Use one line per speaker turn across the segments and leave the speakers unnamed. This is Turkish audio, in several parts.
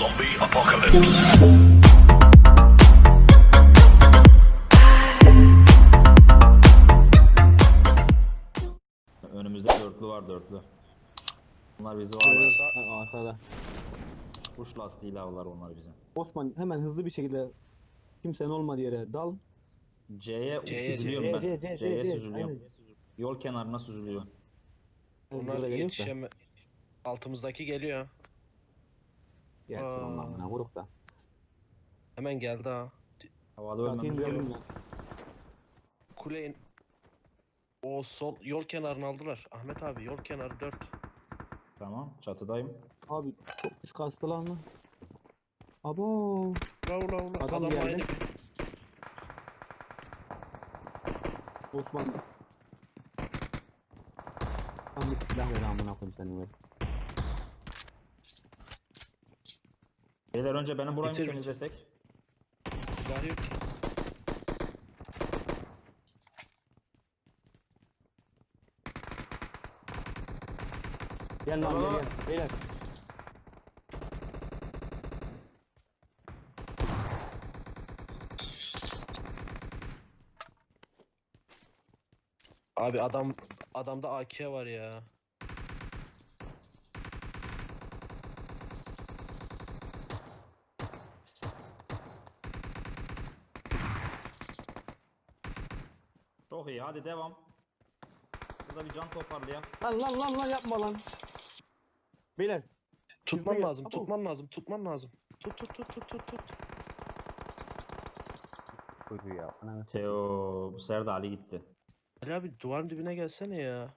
Zombie apocalypse.
Önümüzde dörtlü var dörtlü. Bunlar bizi var.
Ha, arkada.
Kuş lastiğiyle avlar onlar bizi.
Osman hemen hızlı bir şekilde kimsenin olmadığı yere dal.
C'ye süzülüyorum ben. C'ye süzülüyorum. Yol kenarına süzülüyor.
Onlar yetişeme... Altımızdaki geliyor.
Gelsin
Aa.
buna vuruk da.
Hemen geldi ha.
Bakayım
ölmemiz
gördüm ben.
Kuleyin o sol yol kenarını aldılar. Ahmet abi yol kenarı 4.
Tamam çatıdayım.
Abi çok pis kastı lan lan. Abo.
Ula ula ula.
Adam
Adam,
geldi.
aynı.
Osman. Tam bir silah ver amına koyayım senin ver.
Beyler önce benim burayı mı
Bitir, bitir.
temizlesek?
Silah yok.
Gel lan gel gel. Beyler.
Abi adam adamda AK var ya.
Çok iyi hadi devam. Burada bir can toparlayalım.
Lan lan lan lan yapma lan. Beyler.
Tutman
Yüzme-
lazım,
Abo.
tutman lazım, tutman lazım. Tut tut tut tut tut tut.
Çocuğu ya. Ananı s-
Teo bu sefer de Ali gitti.
Ali abi duvarın dibine gelsene ya.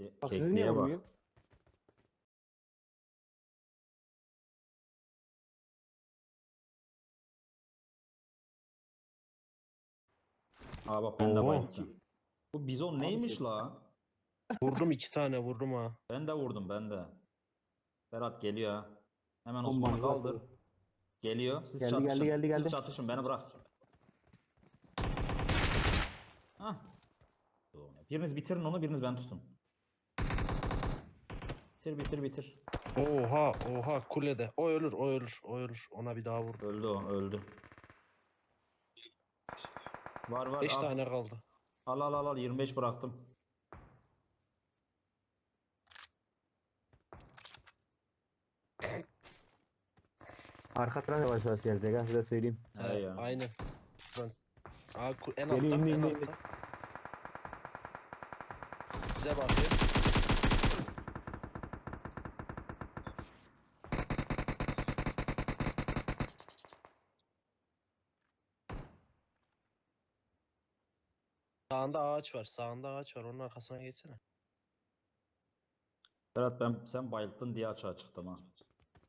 Ali
Bak
kekliğe bak.
vurmuyor?
Aa bak ben de
Oo.
bayıldım. Bu bizon neymiş la?
Vurdum iki tane vurdum ha.
Ben de vurdum ben de. Berat geliyor ha. Hemen
Bombanı
Osman'ı
bırak.
kaldır. Geliyor. Siz
Geldi,
çatışın.
geldi, geldi, geldi.
Siz çatışın beni bırak. Hah. Biriniz bitirin onu biriniz ben tutun. Bitir bitir bitir.
Oha oha kulede. O ölür o ölür o ölür. Ona bir daha vur.
Öldü o öldü. Var var
5
al.
tane kaldı.
al al al al 25 bıraktım.
Arka taraf yavaş yavaş gelecek ha size söyleyeyim.
He ya.
aynen. Ben... Aa, en
Geliyor,
altta
indi,
en
indi,
altta. Bize bakıyor. Sağında ağaç var. Sağında ağaç var. Onun arkasına geçsene.
Berat ben sen bayılttın diye açığa çıktım ha.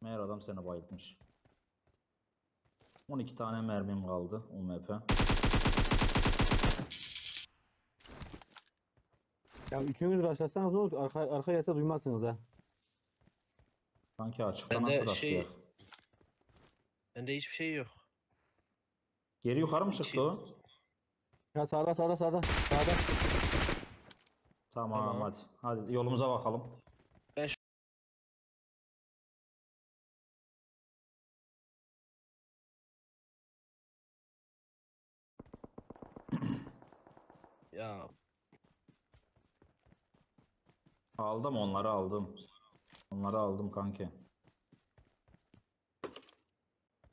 Meğer adam seni bayıltmış. 12 tane mermim kaldı UMP.
Ya üçünüz raşlatsanız ne olur? Arka, arka yasa duymazsınız ha.
Sanki açıkta
Bende
nasıl
şey-? Bende hiçbir şey yok.
Geri yukarı mı çıktı o?
Ya sağda sağda sağda. Sağda.
Tamam,
Tamam.
hadi. Hadi yolumuza bakalım.
Ben şu- Ya
Aldım onları aldım. Onları aldım kanki.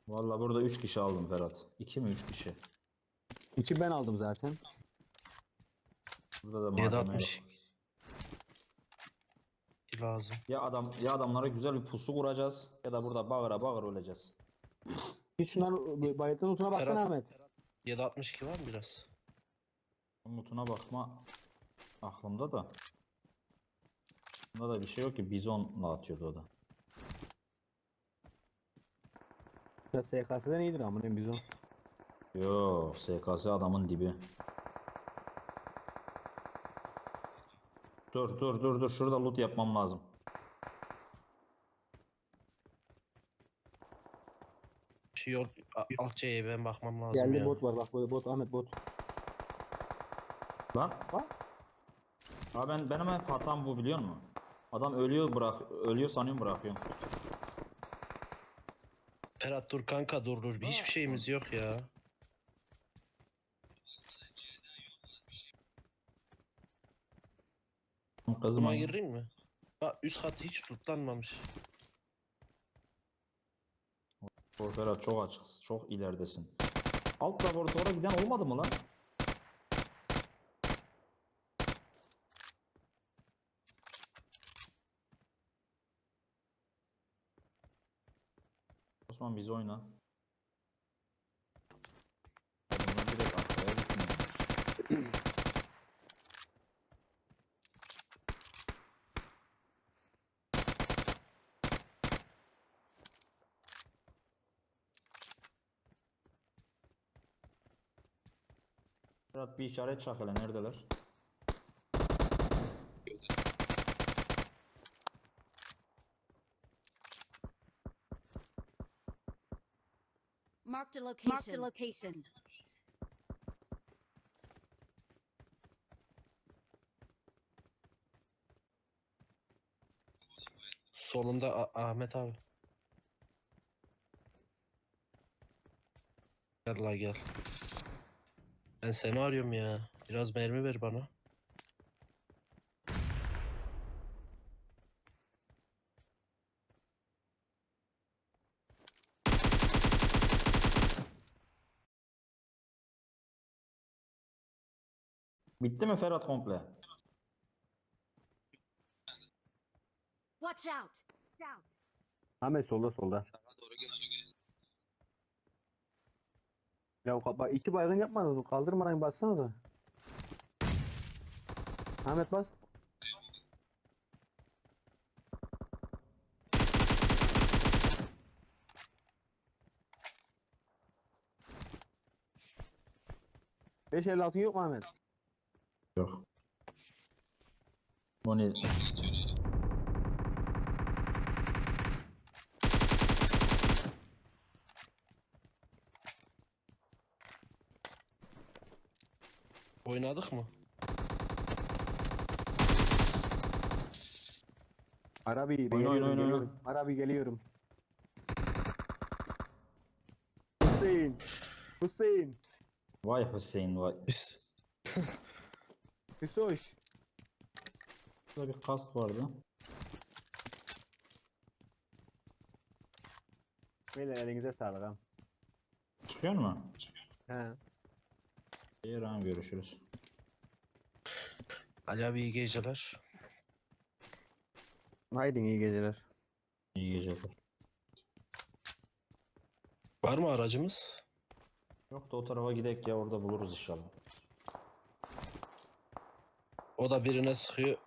Valla burada 3 kişi aldım Ferhat. 2 mi 3 kişi?
İçi ben aldım zaten.
Burada da malzeme yok.
760 lazım.
Ya adam ya adamlara güzel bir pusu kuracağız ya da burada bağıra bağıra öleceğiz.
Hiç şunların bayıltın utuna baksana
Ferhat.
Ahmet.
762 var mı biraz?
Umutuna bakma aklımda da. Bunda da bir şey yok ki bizonla atıyordu o da.
Ya SKS'den iyidir amına biz o.
Yo SKS adamın dibi. Dur dur dur dur şurada loot yapmam lazım.
Şu yol a- alt ben bakmam lazım
Geldi
ya.
bot var bak böyle bot Ahmet bot.
Lan bak. Ha ben benim hep hatam bu biliyor musun? Adam ölüyor bırak ölüyor sanıyorum bırakıyorum.
Ferhat dur kanka dur dur. Hiçbir şeyimiz yok ya. Kızıma girdin mi? Bak üst kat hiç tutlanmamış.
Ferhat çok açıksın. Çok ileridesin. Alt laboratuvara giden olmadı mı lan? Osman biz oyna. Ferhat bir işaret çak hele neredeler?
Marked a location. Marked a location.
Solunda A- Ahmet abi. Gel la gel. Ben seni arıyorum ya. Biraz mermi ver bana.
Bitti mi Ferhat komple?
Watch out. Out.
Ahmet solda solda. Ya bak iki baygın yapmadınız. Kaldırmadan bassanıza. Ahmet bas. Beş elli altın yok mu Ahmet?
Yok. Bu ne?
Oynadık mı?
Arabi
oyna,
geliyorum,
oyna, oyna.
geliyorum. Arabi geliyorum. Hüseyin. Hüseyin.
Vay Hüseyin vay.
Hüsoş.
Burada bir kask vardı.
Beyler elinize sağlık ha.
Çıkıyor mu?
He.
Yarın görüşürüz.
Ali abi iyi geceler.
Haydi iyi geceler.
İyi geceler.
Var mı aracımız?
Yok da o tarafa gidek ya orada buluruz inşallah.
O da birine sıkıyor.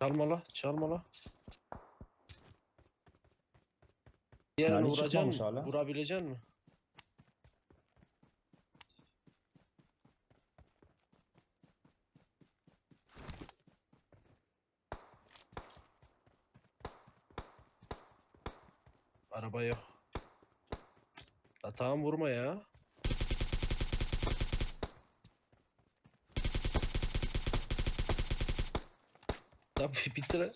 Çalma la, çalma la. Diğerini
Yani
vuracaksın
çıkmamış
mı?
hala.
Vurabilecek mi? Araba yok. La tamam vurma ya. Tabii bitir.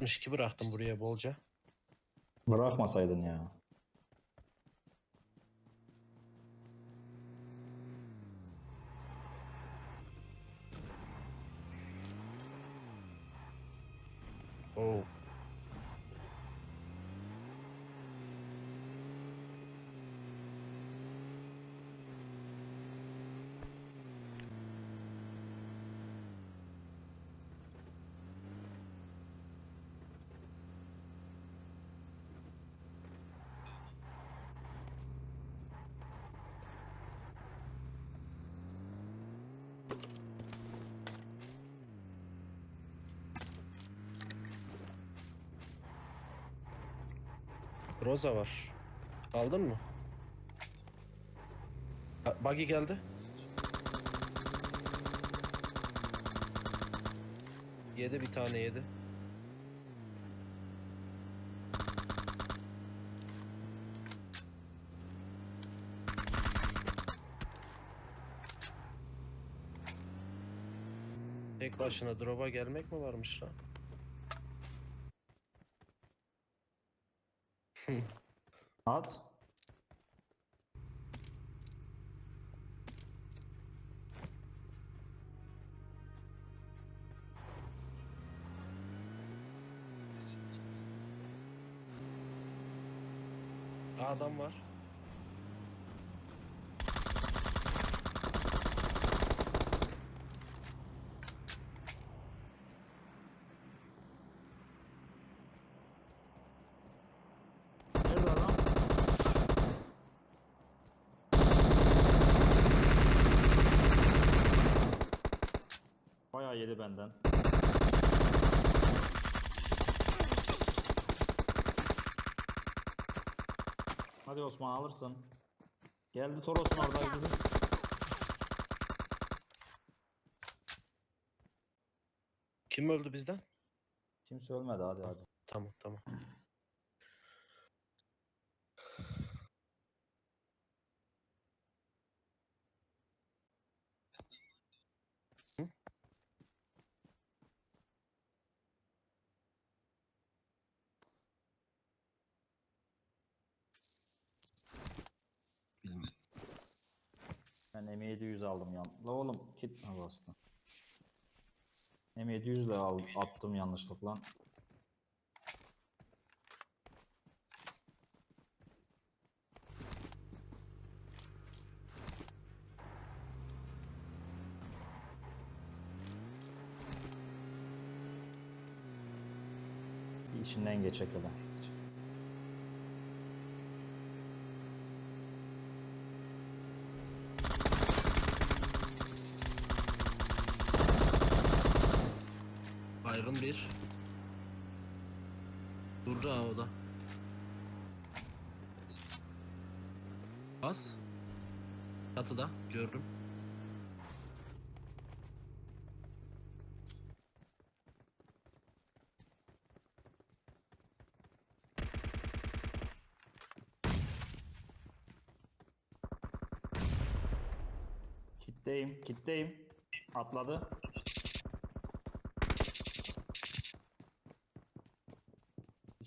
62 bıraktım buraya bolca.
Bırakmasaydın ya.
Oh. Roza var. Aldın mı? Ha, Buggy geldi. Yedi bir tane yedi. Tek başına drop'a gelmek mi varmış lan?
At.
Aa, Adam var.
Nerede adam? Bayağı yedi benden. Hadi Osman alırsın. Geldi Toros'un orada bizim.
Kim öldü bizden?
Kimse ölmedi hadi hadi.
Tamam tamam.
Ben M700 aldım yan. La oğlum kit ha bastı. M700 de al, attım yanlışlıkla. İçinden geçecek hele.
Baygın bir. Durdu ha o da. Bas. Çatıda gördüm.
Kitleyim, kitleyim. Atladı.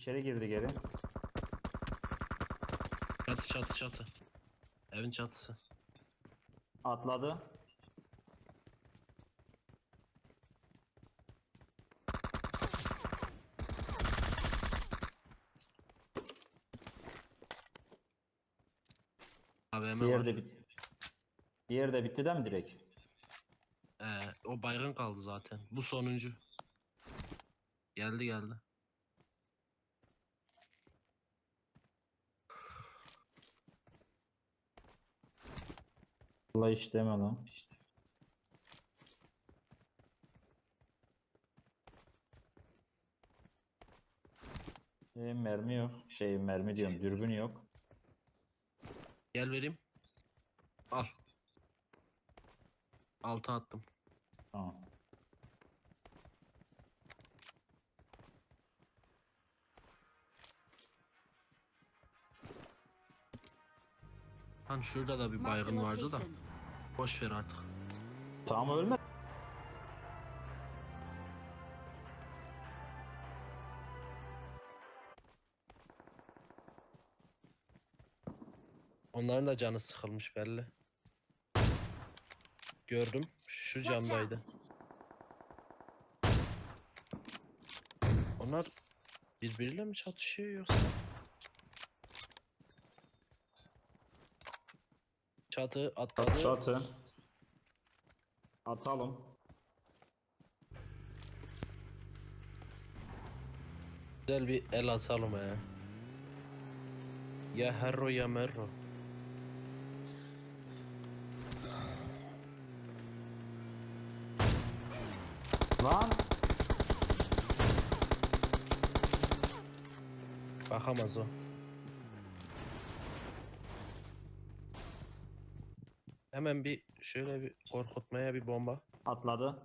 İçeri girdi geri.
Çatı çatı çatı. Evin çatısı.
Atladı.
AVM
Diğeri
var.
de bit. Diğeri de bitti de mi direkt?
Ee, o baygın kaldı zaten. Bu sonuncu. Geldi geldi.
Allah hiç deme lan. Şey, mermi yok. Şey mermi diyorum. Dürbün yok.
Gel vereyim. Al. Altı attım.
Tamam.
Hani şurada da bir baygın vardı da. Boş ver artık.
Tamam ölme.
Onların da canı sıkılmış belli. Gördüm. Şu camdaydı. Onlar birbiriyle mi çatışıyor yoksa? Çatı atladı.
Çatı. Atalım.
Güzel bir el atalım he. Ya herro ya merro.
Lan.
Bakamaz o. Hemen bir şöyle bir korkutmaya bir bomba.
Atladı.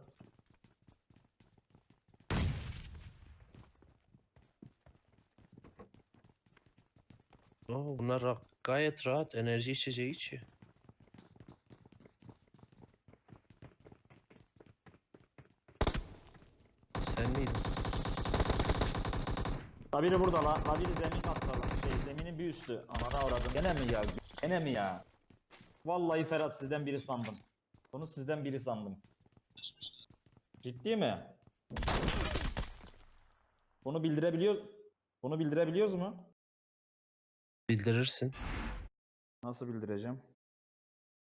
Oo, bunlar ra- gayet rahat enerji içeceği içiyor. Sen miydin?
La biri burada la. La biri zemin la. Şey zeminin bir üstü. Anana uğradım. Gene mi ya? Gene mi ya? Vallahi Ferhat sizden biri sandım. Bunu sizden biri sandım. Ciddi mi? Bunu bildirebiliyoruz. Bunu bildirebiliyoruz mu?
Bildirirsin.
Nasıl bildireceğim?